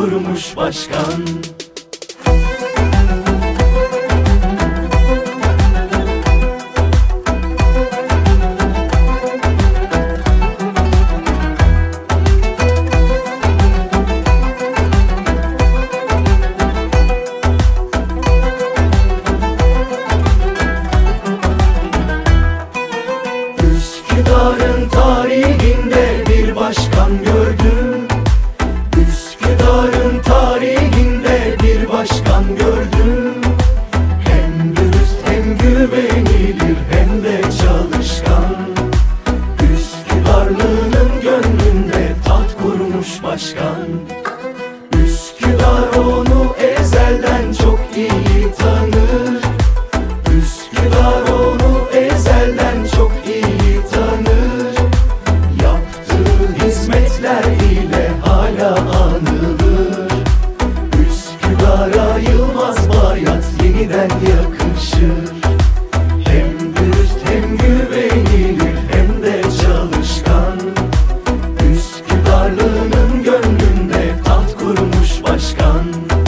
kurmuş başkan. Üsküdar'ın tarihinde başkan. Üsküdar onu ezelden çok iyi tanır. Üsküdar onu ezelden çok iyi tanır. Yaptığı hizmetler ile hala one.